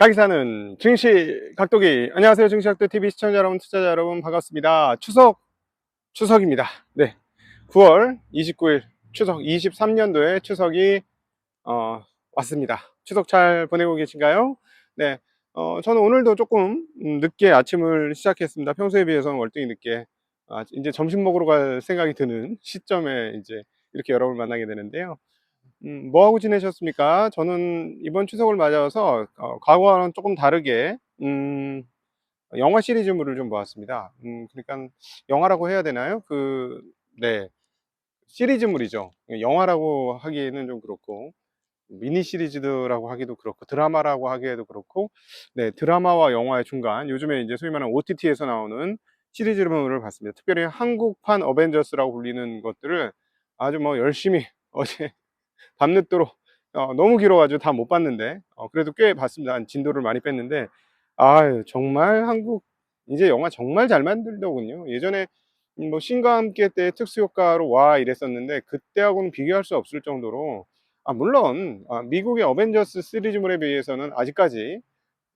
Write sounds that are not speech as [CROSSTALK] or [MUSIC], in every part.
가기 사는 증시 각도기. 안녕하세요. 증시 각도 TV 시청자 여러분 투자자 여러분 반갑습니다. 추석 추석입니다. 네. 9월 29일 추석 23년도에 추석이 어, 왔습니다. 추석 잘 보내고 계신가요? 네. 어, 저는 오늘도 조금 음, 늦게 아침을 시작했습니다. 평소에 비해서는 월등히 늦게 아, 이제 점심 먹으러 갈 생각이 드는 시점에 이제 이렇게 여러분을 만나게 되는데요 음, 뭐 하고 지내셨습니까? 저는 이번 추석을 맞아서 어, 과거와는 조금 다르게 음, 영화 시리즈물을 좀 보았습니다. 음, 그러니까 영화라고 해야 되나요? 그, 네, 시리즈물이죠. 영화라고 하기에는 좀 그렇고 미니 시리즈라고 하기도 그렇고 드라마라고 하기에도 그렇고 네, 드라마와 영화의 중간 요즘에 이제 소위 말하는 OTT에서 나오는 시리즈물을 봤습니다. 특별히 한국판 어벤져스라고 불리는 것들을 아주 뭐 열심히 [LAUGHS] 어제 밤늦도록 어, 너무 길어가지고 다 못 봤는데 어, 그래도 꽤 봤습니다. 한 진도를 많이 뺐는데 아유 정말 한국 이제 영화 정말 잘 만들더군요. 예전에 뭐 신과 함께 때 특수효과로 와 이랬었는데 그때하고는 비교할 수 없을 정도로 아 물론 아, 미국의 어벤져스 시리즈물에 비해서는 아직까지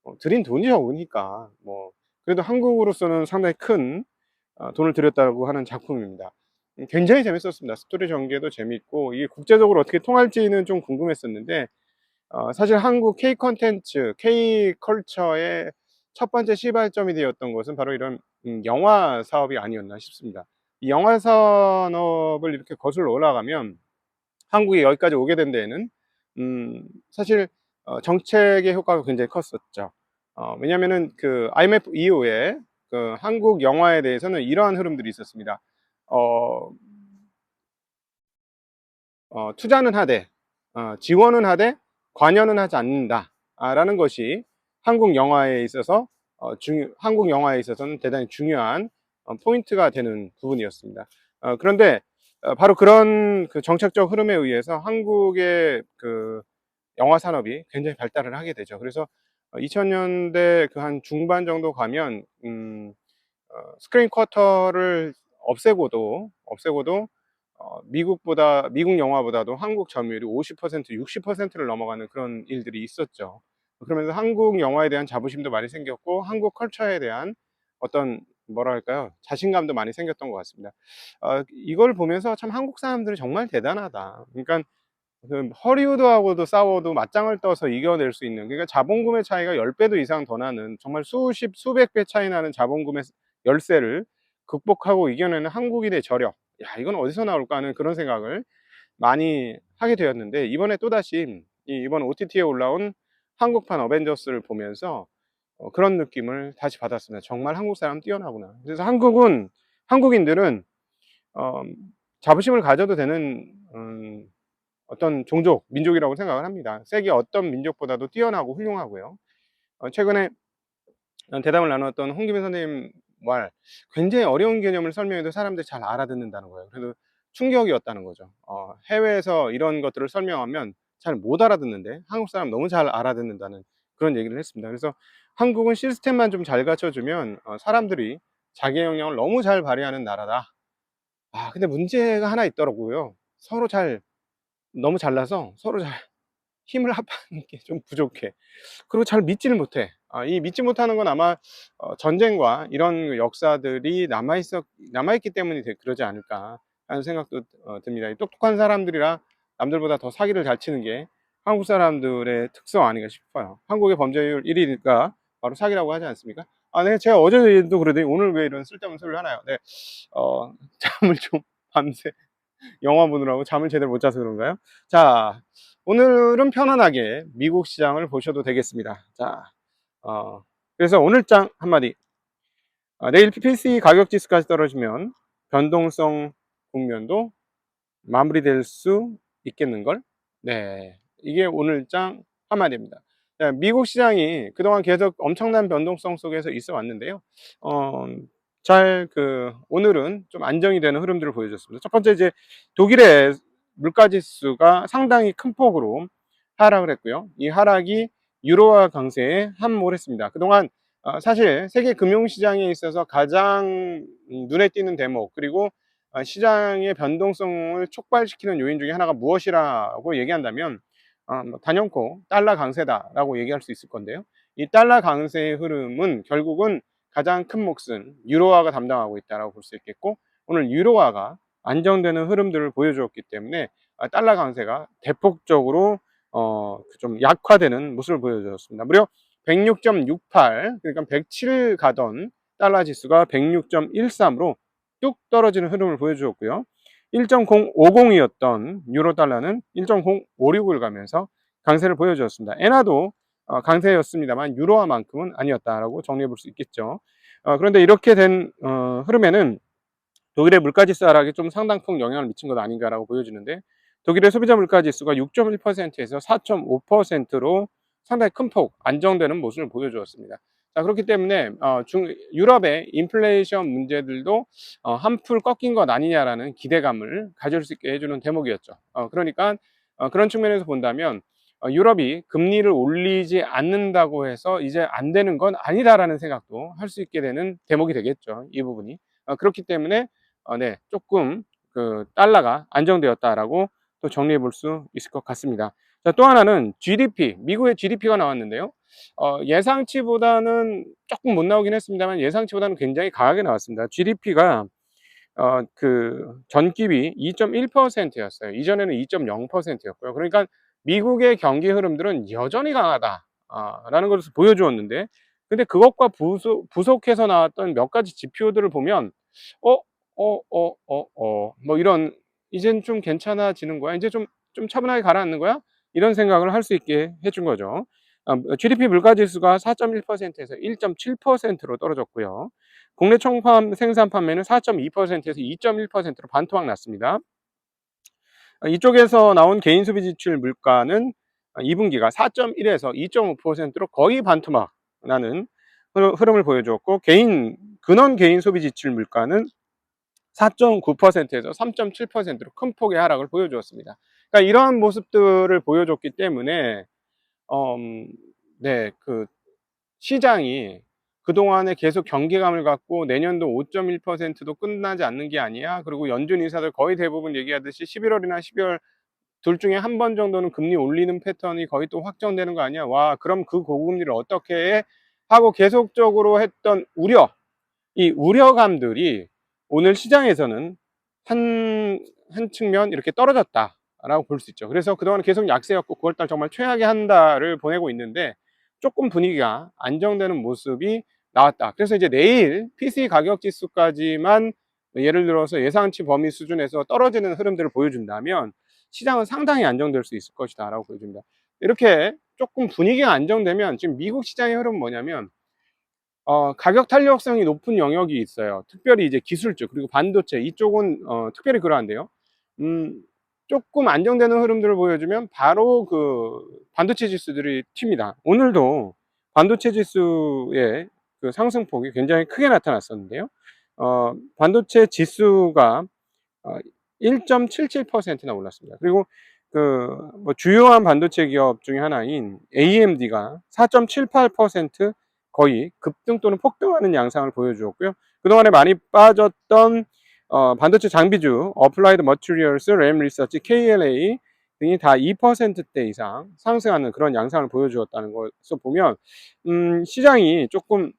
어, 들인 돈이 적으니까 뭐 그래도 한국으로서는 상당히 큰 어, 돈을 들였다고 하는 작품입니다. 음, 굉장히 재밌었습니다. 스토리 전개도 재밌고 이게 국제적으로 어떻게 통할지는 좀 궁금했었는데 어, 사실 한국 K 컨텐츠, K 컬처의 첫 번째 시발점이 되었던 것은 바로 이런 음, 영화 사업이 아니었나 싶습니다. 이 영화 산업을 이렇게 거슬러 올라가면 한국이 여기까지 오게 된 데에는 음, 사실 어, 정책의 효과가 굉장히 컸었죠. 어, 왜냐하면은 그 IMF 이후에 그 한국 영화에 대해서는 이러한 흐름들이 있었습니다. 어, 어, 투자는 하되 어, 지원은 하되 관여는 하지 않는다 라는 것이 한국 영화에 있어서 어, 중요, 한국 영화에 있어서는 대단히 중요한 어, 포인트가 되는 부분이었습니다. 어, 그런데 어, 바로 그런 그 정책적 흐름에 의해서 한국의 그 영화 산업이 굉장히 발달을 하게 되죠. 그래서 2000년대 그 한 중반 정도 가면 음, 어, 스크린 쿼터를 없애고도 없애고도 어, 미국보다 미국 영화보다도 한국 점유율이 50% 60%를 넘어가는 그런 일들이 있었죠. 그러면서 한국 영화에 대한 자부심도 많이 생겼고 한국 컬처에 대한 어떤 뭐랄까요 자신감도 많이 생겼던 것 같습니다. 어, 이걸 보면서 참 한국 사람들이 정말 대단하다. 그러니까 그 허리우드하고도 싸워도 맞짱을 떠서 이겨낼 수 있는 그러니까 자본금의 차이가 10배도 이상 더 나는 정말 수십 수백 배 차이 나는 자본금의 열세를 극복하고 이겨내는 한국인의 저력 야 이건 어디서 나올까 하는 그런 생각을 많이 하게 되었는데 이번에 또다시 이번 OTT에 올라온 한국판 어벤져스를 보면서 어, 그런 느낌을 다시 받았습니다. 정말 한국 사람 뛰어나구나. 그래서 한국은 한국인들은 어, 자부심을 가져도 되는 음, 어떤 종족, 민족이라고 생각을 합니다. 세계 어떤 민족보다도 뛰어나고 훌륭하고요. 어, 최근에 대담을 나눴던 홍기민 선생님 말 굉장히 어려운 개념을 설명해도 사람들이 잘 알아듣는다는 거예요. 그래도 충격이었다는 거죠. 어, 해외에서 이런 것들을 설명하면 잘 못 알아듣는데 한국 사람 너무 잘 알아듣는다는 그런 얘기를 했습니다. 그래서 한국은 시스템만 좀 잘 갖춰주면 어, 사람들이 자기 역량을 너무 잘 발휘하는 나라다. 아 근데 문제가 하나 있더라고요. 서로 잘 너무 잘나서 서로 잘 힘을 합하는 [LAUGHS] 게 좀 부족해. 그리고 잘 믿지를 못해. 아, 이 믿지 못하는 건 아마 어, 전쟁과 이런 역사들이 남아있어 남아있기 때문에 그러지 않을까 하는 생각도 어, 듭니다. 똑똑한 사람들이라 남들보다 더 사기를 잘 치는 게 한국 사람들의 특성 아닌가 싶어요. 한국의 범죄율 1위가 바로 사기라고 하지 않습니까? 아, 네, 제가 어제도 그러더니 오늘 왜 이런 쓸데없는 소리를 하나요? 네, 어, [LAUGHS] 잠을 좀 밤새 영화 보느라고 잠을 제대로 못 자서 그런가요? 자, 오늘은 편안하게 미국 시장을 보셔도 되겠습니다. 자, 어, 그래서 오늘 장 한마디. 어, 내일 PC 가격 지수까지 떨어지면 변동성 국면도 마무리될 수 있겠는걸? 네. 이게 오늘 장 한마디입니다. 자, 미국 시장이 그동안 계속 엄청난 변동성 속에서 있어 왔는데요. 어, 잘 그 오늘은 좀 안정이 되는 흐름들을 보여줬습니다. 첫 번째 이제 독일의 물가 지수가 상당히 큰 폭으로 하락을 했고요. 이 하락이 유로화 강세에 함몰했습니다. 그동안 어, 사실 세계 금융시장에 있어서 가장 눈에 띄는 대목 그리고 어, 시장의 변동성을 촉발시키는 요인 중에 하나가 무엇이라고 얘기한다면 어, 뭐 단연코 달러 강세다라고 얘기할 수 있을 건데요. 이 달러 강세의 흐름은 결국은 가장 큰 몫은 유로화가 담당하고 있다고 볼 수 있겠고 오늘 유로화가 안정되는 흐름들을 보여주었기 때문에 아, 달러 강세가 대폭적으로 어, 좀 약화되는 모습을 보여주었습니다. 무려 106.68 그러니까 107 가던 달러 지수가 106.13으로 뚝 떨어지는 흐름을 보여주었고요. 1.050이었던 유로 달러는 1.056을 가면서 강세를 보여주었습니다. 엔화도 어, 강세였습니다만 유로화만큼은 아니었다라고 정리해 볼 수 있겠죠. 어, 그런데 이렇게 된 어, 흐름에는 독일의 물가지수 하락이 좀 상당폭 영향을 미친 것 아닌가라고 보여지는데 독일의 소비자 물가지수가 6.1%에서 4.5%로 상당히 큰 폭 안정되는 모습을 보여주었습니다. 자, 그렇기 때문에 어, 중, 유럽의 인플레이션 문제들도 어, 한풀 꺾인 것 아니냐라는 기대감을 가질 수 있게 해주는 대목이었죠. 어, 그러니까 어, 그런 측면에서 본다면 어, 유럽이 금리를 올리지 않는다고 해서 이제 안 되는 건 아니다라는 생각도 할 수 있게 되는 대목이 되겠죠. 이 부분이. 어, 그렇기 때문에 어, 네, 조금 그 달러가 안정되었다라고 또 정리해 볼 수 있을 것 같습니다. 자, 또 하나는 GDP, 미국의 GDP가 나왔는데요. 어, 예상치보다는 조금 못 나오긴 했습니다만 예상치보다는 굉장히 강하게 나왔습니다. GDP가 어, 그 전기비 2.1%였어요. 이전에는 2.0%였고요. 그러니까 미국의 경기 흐름들은 여전히 강하다라는 것을 보여주었는데, 근데 그것과 부속, 부속해서 나왔던 몇 가지 지표들을 보면, 어, 어, 어, 어, 어, 뭐 이런, 이젠 좀 괜찮아지는 거야? 이제 좀, 좀 차분하게 가라앉는 거야? 이런 생각을 할 수 있게 해준 거죠. GDP 물가지수가 4.1%에서 1.7%로 떨어졌고요. 국내 총판 생산 판매는 4.2%에서 2.1%로 반토막 났습니다. 이쪽에서 나온 개인 소비 지출 물가는 2분기가 4.1에서 2.5%로 거의 반토막 나는 흐름을 보여주었고 개인 근원 개인 소비 지출 물가는 4.9%에서 3.7%로 큰 폭의 하락을 보여주었습니다. 그러니까 이러한 모습들을 보여줬기 때문에 음, 네, 그 시장이 그동안에 계속 경계감을 갖고 내년도 5.1%도 끝나지 않는 게 아니야. 그리고 연준 인사들 거의 대부분 얘기하듯이 11월이나 12월 둘 중에 한 번 정도는 금리 올리는 패턴이 거의 또 확정되는 거 아니야. 와, 그럼 그 고금리를 어떻게 해? 하고 계속적으로 했던 우려, 이 우려감들이 오늘 시장에서는 한, 한 측면 이렇게 떨어졌다 라고 볼 수 있죠. 그래서 그동안 계속 약세였고 9월달 정말 최악의 한 달을 보내고 있는데 조금 분위기가 안정되는 모습이 나왔다. 그래서 이제 내일 PC 가격 지수까지만 예를 들어서 예상치 범위 수준에서 떨어지는 흐름들을 보여준다면 시장은 상당히 안정될 수 있을 것이다 라고 보여줍니다. 이렇게 조금 분위기가 안정되면 지금 미국 시장의 흐름은 뭐냐면 어, 가격 탄력성이 높은 영역이 있어요. 특별히 이제 기술주 그리고 반도체 이쪽은 어, 특별히 그러한데요. 음, 조금 안정되는 흐름들을 보여주면 바로 그 반도체 지수들이 튑니다. 오늘도 반도체 지수의 그 상승폭이 굉장히 크게 나타났었는데요. 어, 반도체 지수가 어, 1.77%나 올랐습니다. 그리고 그 뭐 주요한 반도체 기업 중에 하나인 AMD가 4.78% 거의 급등 또는 폭등하는 양상을 보여주었고요. 그동안에 많이 빠졌던 어, 반도체 장비주, 어플라이드 머티리얼스, 램 리서치, KLA 등이 다 2%대 이상 상승하는 그런 양상을 보여주었다는 것을 보면 음, 시장이 조금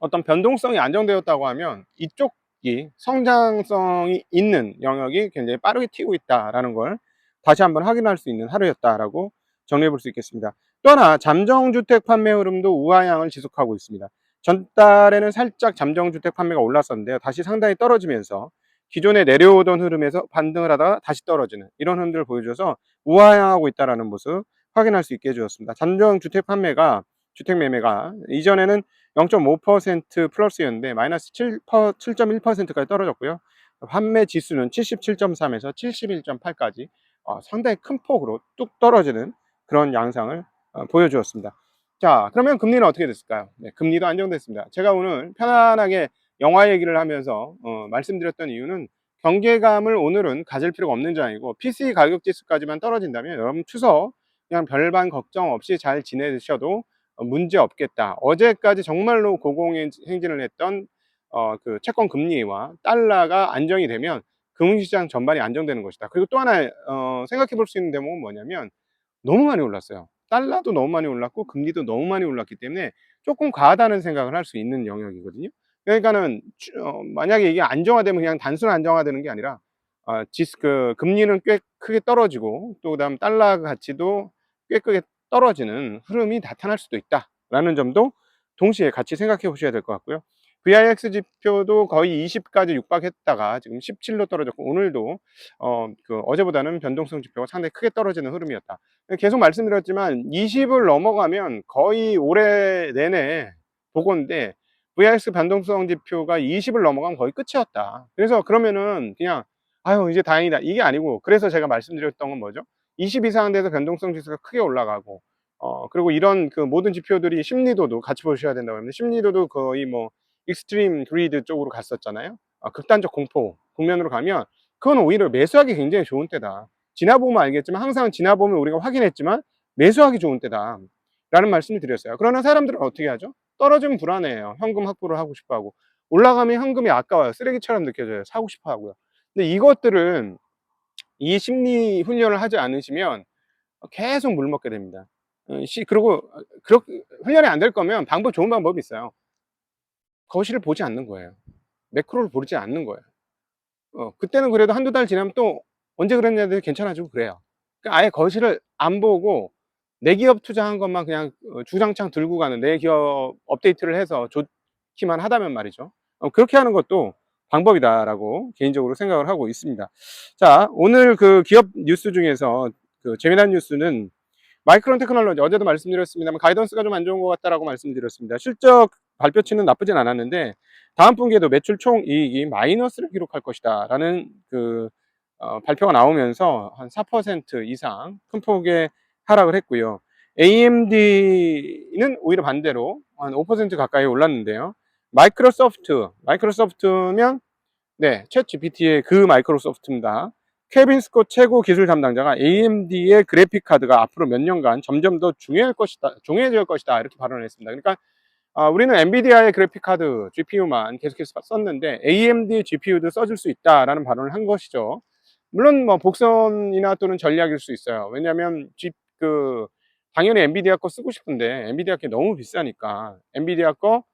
어떤 변동성이 안정되었다고 하면 이쪽이 성장성이 있는 영역이 굉장히 빠르게 튀고 있다라는 걸 다시 한번 확인할 수 있는 하루였다라고 정리해 볼 수 있겠습니다. 또 하나 잠정주택 판매 흐름도 우하향을 지속하고 있습니다. 전달에는 살짝 잠정주택 판매가 올랐었는데요. 다시 상당히 떨어지면서 기존에 내려오던 흐름에서 반등을 하다가 다시 떨어지는 이런 흐름들을 보여줘서 우하향하고 있다는 모습 확인할 수 있게 해주었습니다. 잠정주택 판매가 주택 매매가 이전에는 0.5% 플러스였는데 마이너스 7.1%까지 떨어졌고요. 판매 지수는 77.3에서 71.8까지 어, 상당히 큰 폭으로 뚝 떨어지는 그런 양상을 어, 보여주었습니다. 자, 그러면 금리는 어떻게 됐을까요? 네, 금리도 안정됐습니다. 제가 오늘 편안하게 영화 얘기를 하면서 어, 말씀드렸던 이유는 경계감을 오늘은 가질 필요가 없는 점이고 PC 가격 지수까지만 떨어진다면 여러분 추석 그냥 별반 걱정 없이 잘 지내셔도 문제 없겠다. 어제까지 정말로 고공행진을 했던 어, 그 채권 금리와 달러가 안정이 되면 금융시장 전반이 안정되는 것이다. 그리고 또 하나 어, 생각해 볼 수 있는 대목은 뭐냐면 너무 많이 올랐어요. 달러도 너무 많이 올랐고 금리도 너무 많이 올랐기 때문에 조금 과하다는 생각을 할 수 있는 영역이거든요. 그러니까는 주- 어, 만약에 이게 안정화되면 그냥 단순 안정화되는 게 아니라 아, 지수 그 금리는 꽤 크게 떨어지고 또 그다음 달러 가치도 꽤 크게 떨어지는 흐름이 나타날 수도 있다라는 점도 동시에 같이 생각해 보셔야 될 것 같고요. VIX 지표도 거의 20까지 육박했다가 지금 17로 떨어졌고 오늘도 어, 그 어제보다는 변동성 지표가 상당히 크게 떨어지는 흐름이었다. 계속 말씀드렸지만 20을 넘어가면 거의 올해 내내 보고인데 VIX 변동성 지표가 20을 넘어가면 거의 끝이었다. 그래서 그러면은 그냥 아유 이제 다행이다 이게 아니고 그래서 제가 말씀드렸던 건 뭐죠? 20 이상 돼서 변동성 지수가 크게 올라가고 어 그리고 이런 그 모든 지표들이 심리도도 같이 보셔야 된다고 합니다. 심리도도 거의 뭐 익스트림 그리드 쪽으로 갔었잖아요. 아, 극단적 공포 국면으로 가면 그건 오히려 매수하기 굉장히 좋은 때다. 지나보면 알겠지만 항상 지나보면 우리가 확인했지만 매수하기 좋은 때다. 라는 말씀을 드렸어요. 그러나 사람들은 어떻게 하죠? 떨어지면 불안해요. 현금 확보를 하고 싶어 하고. 올라가면 현금이 아까워요. 쓰레기처럼 느껴져요. 사고 싶어 하고요. 근데 이것들은 이 심리 훈련을 하지 않으시면 계속 물 먹게 됩니다. 어, 시, 그리고 그렇게 훈련이 안 될 거면 방법 좋은 방법이 있어요. 거실을 보지 않는 거예요. 매크로를 보지 않는 거예요. 어, 그때는 그래도 한두 달 지나면 또 언제 그랬냐들 괜찮아지고 그래요. 그러니까 아예 거실을 안 보고 내 기업 투자한 것만 그냥 어, 주장창 들고 가는 내 기업 업데이트를 해서 좋기만 하다면 말이죠. 어, 그렇게 하는 것도 방법이다라고 개인적으로 생각을 하고 있습니다. 자, 오늘 그 기업 뉴스 중에서 그 재미난 뉴스는 마이크론 테크놀로지 어제도 말씀드렸습니다만 가이던스가 좀 안 좋은 것 같다라고 말씀드렸습니다. 실적 발표치는 나쁘진 않았는데 다음 분기에도 매출 총 이익이 마이너스를 기록할 것이다 라는 그 어, 발표가 나오면서 한 4% 이상 큰 폭의 하락을 했고요. AMD는 오히려 반대로 한 5% 가까이 올랐는데요. 마이크로소프트, 마이크로소프트면 네, 챗 GPT의 그 마이크로소프트입니다. 케빈 스콧 최고 기술 담당자가 AMD의 그래픽 카드가 앞으로 몇 년간 점점 더 중요할 것이다, 중요해질 것이다 이렇게 발언을 했습니다. 그러니까 아, 우리는 엔비디아의 그래픽 카드 GPU만 계속해서 썼는데 AMD GPU도 써줄 수 있다라는 발언을 한 것이죠. 물론 뭐 복선이나 또는 전략일 수 있어요. 왜냐하면 G, 그 당연히 엔비디아 거 쓰고 싶은데 엔비디아 게 너무 비싸니까 엔비디아 거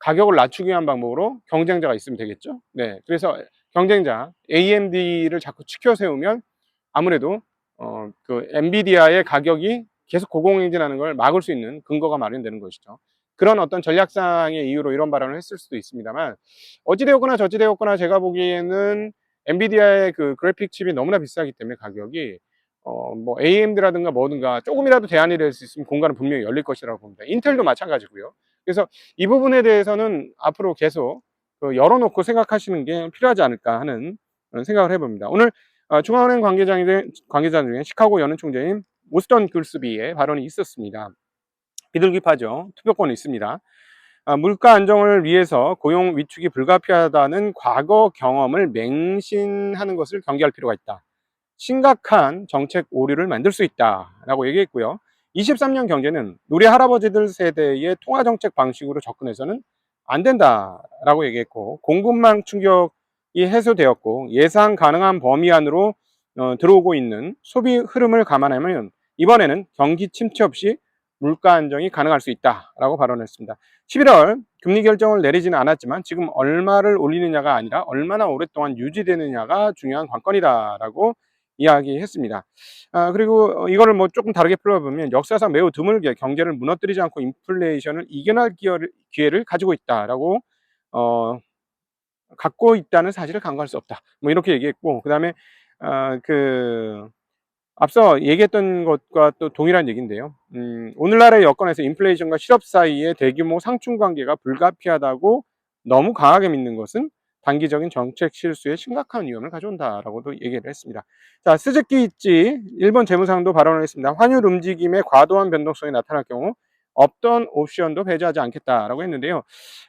가격을 낮추기 위한 방법으로 경쟁자가 있으면 되겠죠. 네, 그래서 경쟁자 AMD를 자꾸 치켜 세우면 아무래도 어, 그 엔비디아의 가격이 계속 고공행진하는 걸 막을 수 있는 근거가 마련되는 것이죠. 그런 어떤 전략상의 이유로 이런 발언을 했을 수도 있습니다만 어찌되었거나 저찌되었거나 제가 보기에는 엔비디아의 그 그래픽 칩이 너무나 비싸기 때문에 가격이 어, 뭐 AMD라든가 뭐든가 조금이라도 대안이 될 수 있으면 공간은 분명히 열릴 것이라고 봅니다. 인텔도 마찬가지고요. 그래서 이 부분에 대해서는 앞으로 계속 그 열어놓고 생각하시는 게 필요하지 않을까 하는 생각을 해봅니다. 오늘 어, 중앙은행 관계자 중에 시카고 연은 총재인 오스턴 글스비의 발언이 있었습니다. 비둘기파죠. 투표권이 있습니다. 아, 물가 안정을 위해서 고용 위축이 불가피하다는 과거 경험을 맹신하는 것을 경계할 필요가 있다. 심각한 정책 오류를 만들 수 있다라고 얘기했고요. 23년 경제는 우리 할아버지들 세대의 통화 정책 방식으로 접근해서는 안 된다라고 얘기했고 공급망 충격이 해소되었고 예상 가능한 범위 안으로 어, 들어오고 있는 소비 흐름을 감안하면 이번에는 경기 침체 없이 물가 안정이 가능할 수 있다라고 발언했습니다. 11월 금리 결정을 내리지는 않았지만 지금 얼마를 올리느냐가 아니라 얼마나 오랫동안 유지되느냐가 중요한 관건이다라고 이야기했습니다. 아, 그리고 이거를 뭐 조금 다르게 풀어보면 역사상 매우 드물게 경제를 무너뜨리지 않고 인플레이션을 이겨낼 기회를, 기회를 가지고 있다라고 어, 갖고 있다는 사실을 간과할 수 없다. 뭐 이렇게 얘기했고 그 다음에 아, 그 앞서 얘기했던 것과 또 동일한 얘기인데요. 음, 오늘날의 여건에서 인플레이션과 실업 사이의 대규모 상충 관계가 불가피하다고 너무 강하게 믿는 것은 단기적인 정책 실수에 심각한 위험을 가져온다라고도 얘기를 했습니다. 자, 스즈키 있지 일본 재무상도 발언을 했습니다. 환율 움직임의 과도한 변동성이 나타날 경우 없던 옵션도 배제하지 않겠다라고 했는데요.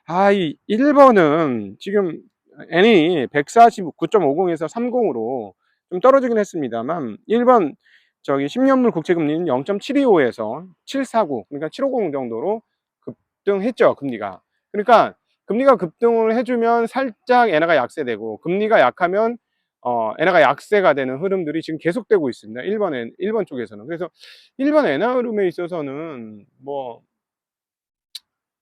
아, 이 일본은 지금 N이 149.50에서 30으로 좀 떨어지긴 했습니다만 1번 저기 10년물 국채금리는 0.725에서 749 그러니까 750 정도로 급등했죠 금리가 그러니까 금리가 급등을 해주면 살짝 엔화가 약세되고 금리가 약하면 어, 엔화가 약세가 되는 흐름들이 지금 계속되고 있습니다. 일본 엔, 일본 쪽에서는. 그래서 일본 엔화 흐름에 있어서는 뭐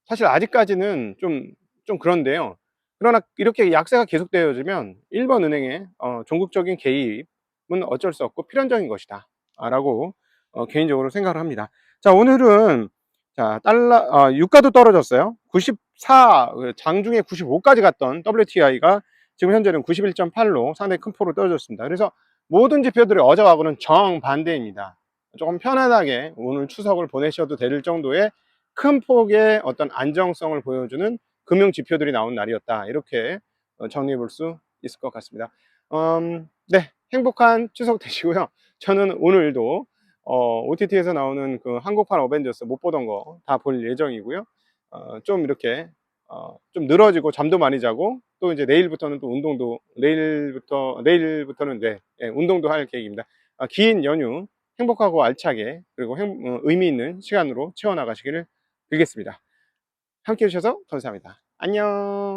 사실 아직까지는 좀, 좀 그런데요. 그러나 이렇게 약세가 계속되어지면 일본 은행의 어, 종국적인 개입은 어쩔 수 없고 필연적인 것이다. 아, 라고 어, 개인적으로 생각을 합니다. 자, 오늘은 자, 달러, 어, 유가도 떨어졌어요. 94, 그 장중에 95까지 갔던 WTI가 지금 현재는 91.8로 상당히 큰 폭으로 떨어졌습니다. 그래서 모든 지표들이 어제하고는 정반대입니다. 조금 편안하게 오늘 추석을 보내셔도 될 정도의 큰 폭의 어떤 안정성을 보여주는 금융 지표들이 나온 날이었다. 이렇게 어, 정리해 볼 수 있을 것 같습니다. 음, 네, 행복한 추석 되시고요. [LAUGHS] 저는 오늘도 어, OTT에서 나오는 그 한국판 어벤져스 못 보던 거 다 볼 예정이고요. 어, 좀 이렇게 어, 좀 늘어지고 잠도 많이 자고 또 이제 내일부터는 또 운동도 내일부터 내일부터는 네, 예, 운동도 할 계획입니다. 아, 긴 연휴 행복하고 알차게 그리고 행- 어, 의미 있는 시간으로 채워나가시기를 빌겠습니다. 함께 해주셔서 감사합니다. 안녕.